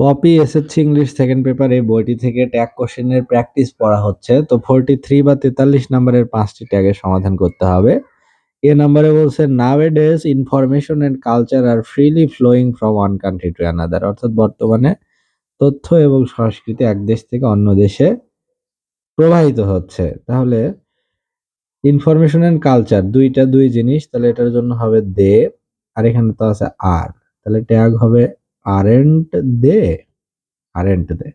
Poppy SSC English second paper পেপারে বইটি থেকে ট্যাগ কোশ্চেনের প্র্যাকটিস পড়া হচ্ছে। তো ফোরটি থ্রি বা তেতাল্লিশ নাম্বারের পাঁচটি ট্যাগের সমাধান করতে হবে। এ নাম্বারে বলছে nowadays information and culture R freely flowing from one country to another অর্থাৎ বর্তমানে তথ্য এবং সংস্কৃতি এক দেশ থেকে অন্য দেশে প্রবাহিত হচ্ছে। তাহলে ইনফরমেশন অ্যান্ড কালচার দুইটা দুই জিনিস, তাহলে এটার জন্য হবে দে আর এখানে তো আছে আর তাহলে ট্যাগ হবে aren't they aren't they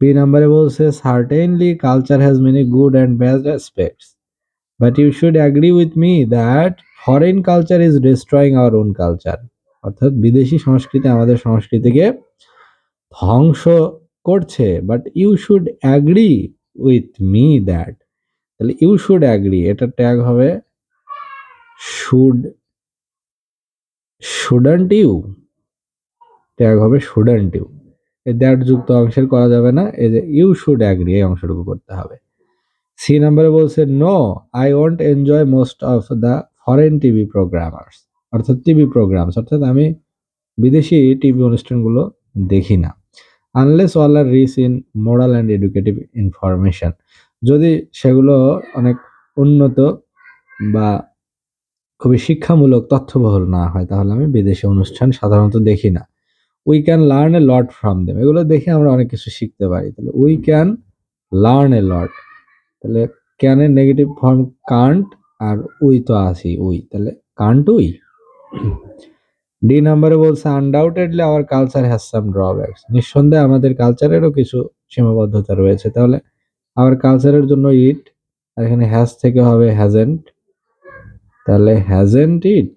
B নাম্বারে বলছে certainly culture has many good and bad aspects but you should agree with me that foreign culture is destroying our own culture অর্থাৎ বিদেশি সংস্কৃতি আমাদের সংস্কৃতিকে ধ্বংস করছে। But you should agree with me that তাহলে ইউ শুড অ্যাগ্রি এটা tag হবে শুড শুডন্ট ইউ ট্যাগ হবে শুডন্ট ইউ এই দ্যাট যুক্ত অংশের করা যাবে না, এই যে ইউ শুড অ্যাগ্রি এই অংশটুকু করতে হবে। সি নাম্বারে বলছে no I want enjoy most of the foreign TV programmers অর্থাৎ টিভি প্রোগ্রামস অর্থাৎ আমি বিদেশি টিভি অনুষ্ঠানগুলো দেখি না। Unless all are rich in moral and educative information যদি সেগুলো অনেক উন্নত বা খুবই শিক্ষামূলক তথ্যবহুল না হয়, তাহলে আমি বিদেশি অনুষ্ঠান সাধারণত দেখি না। We can learn a lot from them এগুলো দেখে আমরা অনেক কিছু শিখতে পারি। তাহলে we can learn a lot তাহলে ক্যানের নেগেটিভ ফর্ম কান্ট আর উই তো আছি উই তাহলে কান্ট উই ডি নাম্বারে বলছে undoubtedly our culture has some drawbacks নিঃসন্দেহে আমাদের কালচারেরও কিছু সীমাবদ্ধতা রয়েছে। তাহলে আওয়ার কালচারের জন্য ইট আর এখানে হ্যাজ থেকে হবে হ্যাজেন্ট তাহলে হ্যাজেন্ট ইট